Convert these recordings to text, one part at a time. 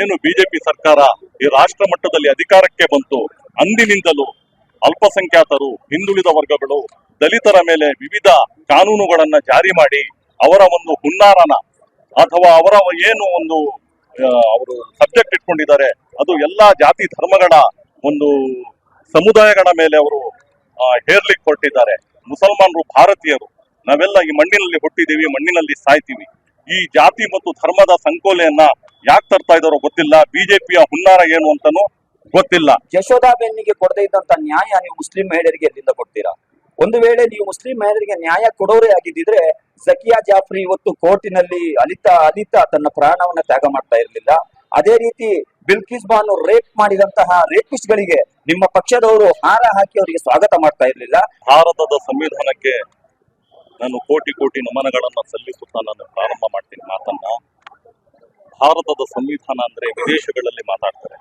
ಏನು ಬಿಜೆಪಿ ಸರ್ಕಾರ ಈ ರಾಷ್ಟ್ರ ಮಟ್ಟದಲ್ಲಿ ಅಧಿಕಾರಕ್ಕೆ ಬಂತು, ಅಂದಿನಿಂದಲೂ ಅಲ್ಪಸಂಖ್ಯಾತರು, ಹಿಂದುಳಿದ ವರ್ಗಗಳು, ದಲಿತರ ಮೇಲೆ ವಿವಿಧ ಕಾನೂನುಗಳನ್ನ ಜಾರಿ ಮಾಡಿ ಅವರ ಒಂದು ಹುನ್ನಾರನ ಅಥವಾ ಅವರ ಏನು ಒಂದು ಅವರು ಸಬ್ಜೆಕ್ಟ್ ಇಟ್ಕೊಂಡಿದ್ದಾರೆ, ಅದು ಎಲ್ಲಾ ಜಾತಿ ಧರ್ಮಗಳ ಒಂದು ಸಮುದಾಯಗಳ ಮೇಲೆ ಅವರು ಹೇರ್ಲಿಕ್ ಹೇರ್ಲಿಕ್ಕೆ ಹೊರಟಿದ್ದಾರೆ ಮುಸಲ್ಮಾನರು ಭಾರತೀಯರು, ನಾವೆಲ್ಲ ಈ ಮಣ್ಣಿನಲ್ಲಿ ಹುಟ್ಟಿದ್ದೀವಿ, ಮಣ್ಣಿನಲ್ಲಿ ಸಾಯ್ತೀವಿ. ಈ ಜಾತಿ ಮತ್ತು ಧರ್ಮದ ಸಂಕೋಲೆಯನ್ನ ಯಾಕೆ ತರ್ತಾ ಇದಾರೋ ಗೊತ್ತಿಲ್ಲ. ಬಿಜೆಪಿಯ ಹುನ್ನಾರ ಏನು ಅಂತಾನು ಗೊತ್ತಿಲ್ಲ. ಯಶೋಧಾಬೆನ್ನಿಗೆ ಕೊಡದೇ ಇದ್ದಂತ ನ್ಯಾಯ ನೀವು ಮುಸ್ಲಿಂ ಮಹಿಳೆಯರಿಗೆ ಎಲ್ಲಿಂದ ಕೊಡ್ತೀರಾ? ಒಂದು ವೇಳೆ ನೀವು ಮುಸ್ಲಿಂ ಮಹಿಳೆಯರಿಗೆ ನ್ಯಾಯ ಕೊಡೋರೇ ಆಗಿದ್ದಿದ್ರೆ ಜಕಿಯಾ ಜಾಫ್ರಿ ಇವತ್ತು ಕೋರ್ಟಿನಲ್ಲಿ ಅಲಿತಾ ಅಲಿತಾ ತನ್ನ ಪ್ರಾಣವನ್ನ ತ್ಯಾಗ ಮಾಡ್ತಾ ಇರಲಿಲ್ಲ. ಅದೇ ರೀತಿ ಬಿಲ್ಕಿಸ್ ಬಾನು ರೇಪ್ ಮಾಡಿದಂತಹ ರೇಪಿಸ್ಟ್ ಗಳಿಗೆ ನಿಮ್ಮ ಪಕ್ಷದವರು ಹಾರ ಹಾಕಿ ಅವರಿಗೆ ಸ್ವಾಗತ ಮಾಡ್ತಾ ಇರಲಿಲ್ಲ. ಭಾರತದ ಸಂವಿಧಾನಕ್ಕೆ ನಾನು ಕೋಟಿ ಕೋಟಿ ನಮನಗಳನ್ನ ಸಲ್ಲಿಸುತ್ತಾ ನಾನು ಪ್ರಾರಂಭ ಮಾಡ್ತೀನಿ ಮಾತನ್ನ. ಭಾರತದ ಸಂವಿಧಾನ ಅಂದ್ರೆ ವಿದೇಶಗಳಲ್ಲಿ ಮಾತಾಡ್ತಾರೆ.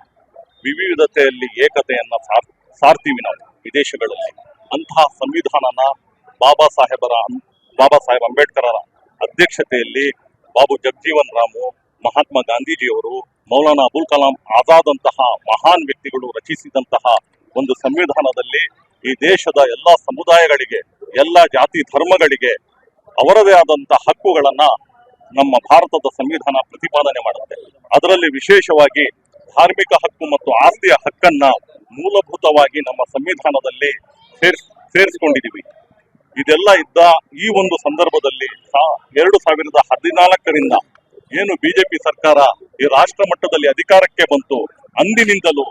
ವಿವಿಧತೆಯಲ್ಲಿ ಏಕತೆಯನ್ನ ಸಾರ್, ಸಾರ್ತೀವಿ ನಾವು ವಿದೇಶಗಳಲ್ಲಿ. ಅಂತಹ ಸಂವಿಧಾನನ ಬಾಬಾ ಸಾಹೇಬರ ಬಾಬಾ ಸಾಹೇಬ್ ಅಂಬೇಡ್ಕರರ ಅಧ್ಯಕ್ಷತೆಯಲ್ಲಿ ಬಾಬು ಜಗಜೀವನ್ ರಾಮು, ಮಹಾತ್ಮ ಗಾಂಧೀಜಿಯವರು, ಮೌಲಾನಾ ಅಬುಲ್ ಕಲಾಂ ಆಜಾದ್ ಅಂತಹ ಮಹಾನ್ ವ್ಯಕ್ತಿಗಳು ರಚಿಸಿದಂತಹ ಒಂದು ಸಂವಿಧಾನದಲ್ಲಿ ಈ ದೇಶದ ಎಲ್ಲ ಸಮುದಾಯಗಳಿಗೆ, ಎಲ್ಲ ಜಾತಿ ಧರ್ಮಗಳಿಗೆ ಅವರದೇ ಆದಂತಹ ಹಕ್ಕುಗಳನ್ನ ನಮ್ಮ ಭಾರತದ ಸಂವಿಧಾನ ಪ್ರತಿಪಾದನೆ ಮಾಡುತ್ತೆ. ಅದರಲ್ಲಿ ವಿಶೇಷವಾಗಿ ಧಾರ್ಮಿಕ ಹಕ್ಕು ಮತ್ತು ಆಸ್ತಿಯ ಹಕ್ಕನ್ನ ಮೂಲಭೂತವಾಗಿ ನಮ್ಮ ಸಂವಿಧಾನದಲ್ಲಿ ಸೇರ್ಸ್, ಸೇರಿಸ್ಕೊಂಡಿದೀವಿ. ಇದೆಲ್ಲ ಇದ್ದ ಈ ಒಂದು ಸಂದರ್ಭದಲ್ಲಿ ಎರಡು ಸಾವಿರದ ಹದಿನಾಲ್ಕರಿಂದ ಏನು ಬಿಜೆಪಿ ಸರ್ಕಾರ ಈ ರಾಷ್ಟ್ರ ಮಟ್ಟದಲ್ಲಿ ಅಧಿಕಾರಕ್ಕೆ ಬಂತು, ಅಂದಿನಿಂದಲೂ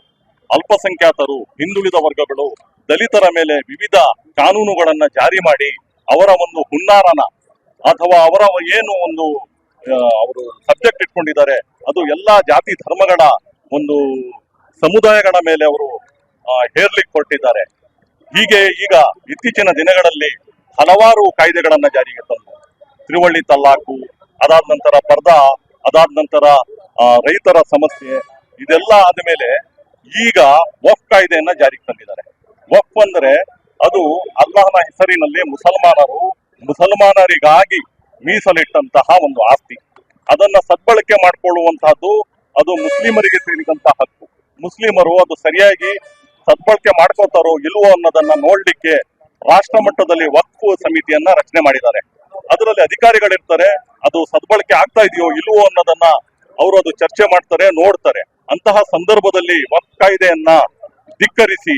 ಅಲ್ಪಸಂಖ್ಯಾತರು, ಹಿಂದುಳಿದ ವರ್ಗಗಳು, ದಲಿತರ ಮೇಲೆ ವಿವಿಧ ಕಾನೂನುಗಳನ್ನ ಜಾರಿ ಮಾಡಿ ಅವರ ಒಂದು ಹುನ್ನಾರನ ಅಥವಾ ಅವರ ಏನು ಒಂದು ಅವರು ಸಬ್ಜೆಕ್ಟ್ ಇಟ್ಕೊಂಡಿದ್ದಾರೆ. ಅದು ಎಲ್ಲಾ ಜಾತಿ ಧರ್ಮಗಳ ಒಂದು ಸಮುದಾಯಗಳ ಮೇಲೆ ಅವರು ಹೇರ್ಲಿಕ್ಕೆ ಹೊರಟಿದ್ದಾರೆ ಹೀಗೆ ಈಗ ಇತ್ತೀಚಿನ ದಿನಗಳಲ್ಲಿ ಹಲವಾರು ಕಾಯ್ದೆಗಳನ್ನ ಜಾರಿಗೆ ತಂದು, ತ್ರಿವಳ್ಳಿ ತಲ್ಲಾಕು, ಅದಾದ ನಂತರ ಪರ್ದಾ ಅದಾದ ನಂತರ ರೈತರ ಸಮಸ್ಯೆ, ಇದೆಲ್ಲ ಆದ್ಮೇಲೆ ಈಗ ವಫ್ ಕಾಯ್ದೆಯನ್ನ ಜಾರಿಗೆ ತಂದಿದ್ದಾರೆ. ವಕ್ ಅಂದ್ರೆ ಅದು ಅಲ್ಲಾಹನ ಹೆಸರಿನಲ್ಲಿ ಮುಸಲ್ಮಾನರು ಮುಸಲ್ಮಾನರಿಗಾಗಿ ಮೀಸಲಿಟ್ಟಂತಹ ಒಂದು ಆಸ್ತಿ. ಅದನ್ನ ಸದ್ಬಳಕೆ ಮಾಡಿಕೊಳ್ಳುವಂತಹದ್ದು ಅದು ಮುಸ್ಲಿಮರಿಗೆ ಸೇರಿದಂತಹ ಹಕ್ಕು. ಮುಸ್ಲಿಮರು ಅದು ಸರಿಯಾಗಿ ಸದ್ಬಳಕೆ ಮಾಡ್ಕೋತಾರೋ ಇಲ್ವೋ ಅನ್ನೋದನ್ನ ನೋಡ್ಲಿಕ್ಕೆ ರಾಷ್ಟ್ರ ಮಟ್ಟದಲ್ಲಿ ವಕ್ಫು ಸಮಿತಿಯನ್ನ ರಚನೆ ಮಾಡಿದ್ದಾರೆ. ಅದರಲ್ಲಿ ಅಧಿಕಾರಿಗಳಿರ್ತಾರೆ, ಅದು ಸದ್ಬಳಕೆ ಆಗ್ತಾ ಇದೆಯೋ ಇಲ್ವೋ ಅನ್ನೋದನ್ನ ಅವರು ಅದು ಚರ್ಚೆ ಮಾಡ್ತಾರೆ, ನೋಡ್ತಾರೆ. ಅಂತಹ ಸಂದರ್ಭದಲ್ಲಿ ವಕ್ ಕಾಯ್ದೆಯನ್ನ ಧಿಕ್ಕರಿಸಿ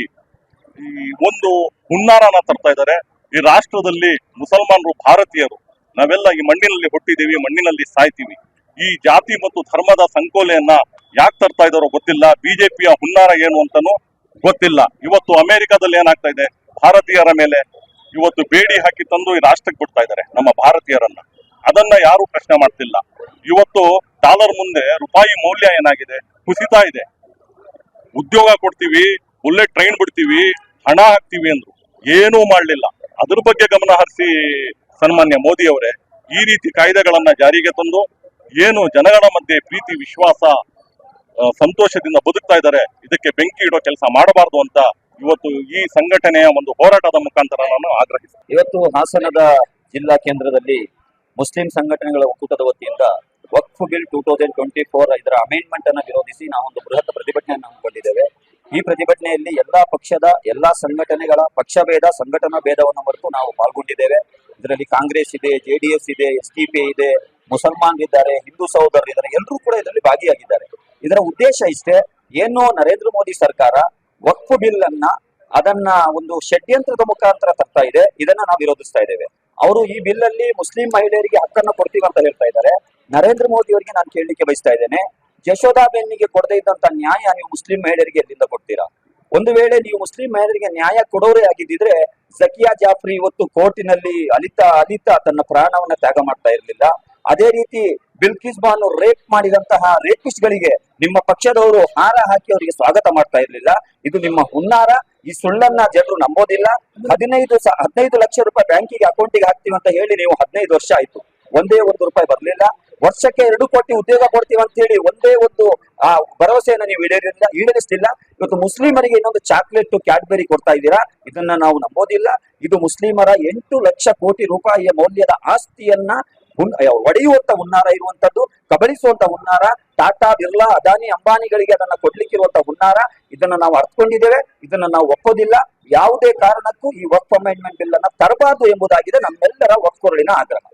ಈ ಒಂದು ಹುನ್ನಾರನ ತರ್ತಾ ಇದ್ದಾರೆ. ಈ ರಾಷ್ಟ್ರದಲ್ಲಿ ಮುಸಲ್ಮಾನರು ಭಾರತೀಯರು. ನಾವೆಲ್ಲ ಈ ಮಣ್ಣಿನಲ್ಲಿ ಹುಟ್ಟಿದ್ದೀವಿ, ಮಣ್ಣಿನಲ್ಲಿ ಸಾಯ್ತೀವಿ. ಈ ಜಾತಿ ಮತ್ತು ಧರ್ಮದ ಸಂಕೋಲೆಯನ್ನ ಯಾಕೆ ತರ್ತಾ ಇದಾರೋ ಗೊತ್ತಿಲ್ಲ. ಬಿಜೆಪಿಯ ಹುನ್ನಾರ ಏನು ಅಂತಾನು ಗೊತ್ತಿಲ್ಲ. ಇವತ್ತು ಅಮೆರಿಕದಲ್ಲಿ ಏನಾಗ್ತಾ ಇದೆ? ಭಾರತೀಯರ ಮೇಲೆ ಇವತ್ತು ಬೇಡಿ ಹಾಕಿ ತಂದು ಈ ರಾಷ್ಟ್ರಕ್ಕೆ ಬಿಡ್ತಾ ಇದ್ದಾರೆ, ನಮ್ಮ ಭಾರತೀಯರನ್ನ. ಅದನ್ನ ಯಾರು ಪ್ರಶ್ನೆ ಮಾಡ್ತಿಲ್ಲ. ಇವತ್ತು ಡಾಲರ್ ಮುಂದೆ ರೂಪಾಯಿ ಮೌಲ್ಯ ಏನಾಗಿದೆ? ಕುಸಿತಾ ಇದೆ. ಉದ್ಯೋಗ ಕೊಡ್ತೀವಿ ಬುಲೆಟ್ ಟ್ರೈನ್ ಬಿಡ್ತೀವಿ, ಹಣ ಹಾಕ್ತೀವಿ ಅಂದ್ರು. ಏನೂ ಮಾಡಲಿಲ್ಲ. ಅದ್ರ ಬಗ್ಗೆ ಗಮನ ಹರಿಸಿ ಸನ್ಮಾನ್ಯ ಮೋದಿ ಅವರೇ ಈ ರೀತಿ ಕಾಯ್ದೆಗಳನ್ನ ಜಾರಿಗೆ ತಂದು ಏನು ಜನಗಳ ಮಧ್ಯೆ ಪ್ರೀತಿ, ವಿಶ್ವಾಸ ಸಂತೋಷದಿಂದ ಬದುಕ್ತಾ ಇದ್ದಾರೆ, ಇದಕ್ಕೆ ಬೆಂಕಿ ಇಡೋ ಕೆಲಸ ಮಾಡಬಾರದು ಅಂತ ಇವತ್ತು ಈ ಸಂಘಟನೆಯ ಒಂದು ಹೋರಾಟದ ಮುಖಾಂತರ ನಾನು ಆಗ್ರಹಿಸ್ತೇನೆ. ಇವತ್ತು ಹಾಸನದ ಜಿಲ್ಲಾ ಕೇಂದ್ರದಲ್ಲಿ ಮುಸ್ಲಿಂ ಸಂಘಟನೆಗಳ ಒಕ್ಕೂಟದ ವತಿಯಿಂದ ವಕ್ಫ್ bill two thousand twenty four ಇದರ ಅಮೆಂಡ್ಮೆಂಟ್ ಅನ್ನು ವಿರೋಧಿಸಿ ನಾವೊಂದು ಬೃಹತ್ ಪ್ರತಿಭಟನೆಯನ್ನು ಹಮ್ಮಿಕೊಂಡಿದ್ದೇವೆ. ಈ ಪ್ರತಿಭಟನೆಯಲ್ಲಿ ಎಲ್ಲಾ ಪಕ್ಷದ, ಎಲ್ಲಾ ಸಂಘಟನೆಗಳ ಪಕ್ಷ ಭೇದ, ಸಂಘಟನಾ ಭೇದವನ್ನು ಮರೆತು ನಾವು ಪಾಲ್ಗೊಂಡಿದ್ದೇವೆ. ಇದರಲ್ಲಿ ಕಾಂಗ್ರೆಸ್ ಇದೆ ಜೆಡಿಎಸ್ ಇದೆ, ಎಸ್ ಟಿ ಪಿ ಇದೆ ಮುಸಲ್ಮಾನರಿದ್ದಾರೆ ಹಿಂದೂ ಸಹೋದರರು ಇದ್ದಾರೆ, ಎಲ್ಲರೂ ಕೂಡ ಇದರಲ್ಲಿ ಭಾಗಿಯಾಗಿದ್ದಾರೆ. ಇದರ ಉದ್ದೇಶ ಇಷ್ಟೇ, ಏನು ನರೇಂದ್ರ ಮೋದಿ ಸರ್ಕಾರ ವಕ್ಫ್ ಬಿಲ್ ಅನ್ನ ಅದನ್ನ ಒಂದು ಷಡ್ಯಂತ್ರದ ಮುಖಾಂತರ ತರ್ತಾ ಇದೆ, ಇದನ್ನ ನಾವು ವಿರೋಧಿಸ್ತಾ ಇದ್ದೇವೆ. ಅವರು ಈ ಬಿಲ್ ಅಲ್ಲಿ ಮುಸ್ಲಿಂ ಮಹಿಳೆಯರಿಗೆ ಹಕ್ಕನ್ನು ಕೊಡ್ತೀವಿ ಅಂತ ಹೇಳ್ತಾ ಇದ್ದಾರೆ. ನರೇಂದ್ರ ಮೋದಿ ಅವರಿಗೆ ನಾನು ಕೇಳಲಿಕ್ಕೆ ಬಯಸ್ತಾ ಇದ್ದೇನೆ ಯಶೋಧಾಬೆನ್ನಿಗೆ ಕೊಡದೇ ಇದ್ದಂತ ನ್ಯಾಯ ನೀವು ಮುಸ್ಲಿಂ ಮಹಿಳೆಯರಿಗೆ ಎಲ್ಲಿಂದ ಕೊಡ್ತೀರಾ? ಒಂದು ವೇಳೆ ನೀವು ಮುಸ್ಲಿಂ ಮಹಿಳೆಯರಿಗೆ ನ್ಯಾಯ ಕೊಡೋರೇ ಆಗಿದ್ದಿದ್ರೆ ಜಕಿಯಾ ಜಾಫ್ರಿ ಇವತ್ತು ಕೋರ್ಟಿನಲ್ಲಿ ಅಲಿತಾ ಅಲಿತಾ ತನ್ನ ಪ್ರಾಣವನ್ನ ತ್ಯಾಗ ಮಾಡ್ತಾ ಇರಲಿಲ್ಲ. ಅದೇ ರೀತಿ ಬಿಲ್ಕಿಸ್ ಬಾನು ರೇಪ್ ಮಾಡಿದಂತಹ ರೇಪಿಸ್ಟ್ ಗಳಿಗೆ ನಿಮ್ಮ ಪಕ್ಷದವರು ಹಾರ ಹಾಕಿ ಅವರಿಗೆ ಸ್ವಾಗತ ಮಾಡ್ತಾ ಇರಲಿಲ್ಲ. ಇದು ನಿಮ್ಮ ಹುನ್ನಾರ. ಈ ಸುಳ್ಳನ್ನ ಜನರು ನಂಬೋದಿಲ್ಲ. ಹದಿನೈದು ಹದಿನೈದು ಲಕ್ಷ ರೂಪಾಯಿ ಬ್ಯಾಂಕಿಗೆ ಅಕೌಂಟಿಗೆ ಹಾಕ್ತೀವಿ ಅಂತ ಹೇಳಿ ನೀವು ಹದಿನೈದು ವರ್ಷ ಆಯ್ತು. ಒಂದೇ ಒಂದು ರೂಪಾಯಿ ಬರ್ಲಿಲ್ಲ. ವರ್ಷಕ್ಕೆ ಎರಡು ಕೋಟಿ ಉದ್ಯೋಗ ಕೊಡ್ತೀವಿ ಅಂತ ಹೇಳಿ ಒಂದೇ ಒಂದು, ಆ, ಭರವಸೆಯನ್ನು ನೀವು ಈಡೇರಿಲ್ಲ ಈಡೇರಿಸ್ತಿಲ್ಲ ಇವತ್ತು ಮುಸ್ಲಿಮರಿಗೆ ಇನ್ನೊಂದು ಚಾಕ್ಲೇಟ್, ಕ್ಯಾಡ್ಬೆರಿ ಕೊಡ್ತಾ ಇದ್ದೀರಾ? ಇದನ್ನ ನಾವು ನಂಬೋದಿಲ್ಲ. ಇದು ಮುಸ್ಲಿಮರ ಎಂಟು ಲಕ್ಷ ಕೋಟಿ ರೂಪಾಯಿಯ ಮೌಲ್ಯದ ಆಸ್ತಿಯನ್ನ ಒಡೆಯುವಂತ ಹುನ್ನಾರ ಇರುವಂತದ್ದು, ಕಬಳಿಸುವಂತ ಹುನ್ನಾರ, ಟಾಟಾ, ಬಿರ್ಲಾ, ಅದಾನಿ, ಅಂಬಾನಿಗಳಿಗೆ ಅದನ್ನ ಕೊಡ್ಲಿಕ್ಕಿರುವಂತ ಹುನ್ನಾರ. ಇದನ್ನ ನಾವು ಅರ್ಥಕೊಂಡಿದ್ದೇವೆ ಇದನ್ನ ನಾವು ಒಪ್ಪೋದಿಲ್ಲ. ಯಾವುದೇ ಕಾರಣಕ್ಕೂ ಈ ವರ್ಕ್ ಅಮೆಂಡ್ಮೆಂಟ್ ಬಿಲ್ ಅನ್ನ ತರಬಾರದು ಎಂಬುದಾಗಿದೆ ನಮ್ಮೆಲ್ಲರ ಒಕ್ಕೊರಳಿನ ಆಗ್ರಹ.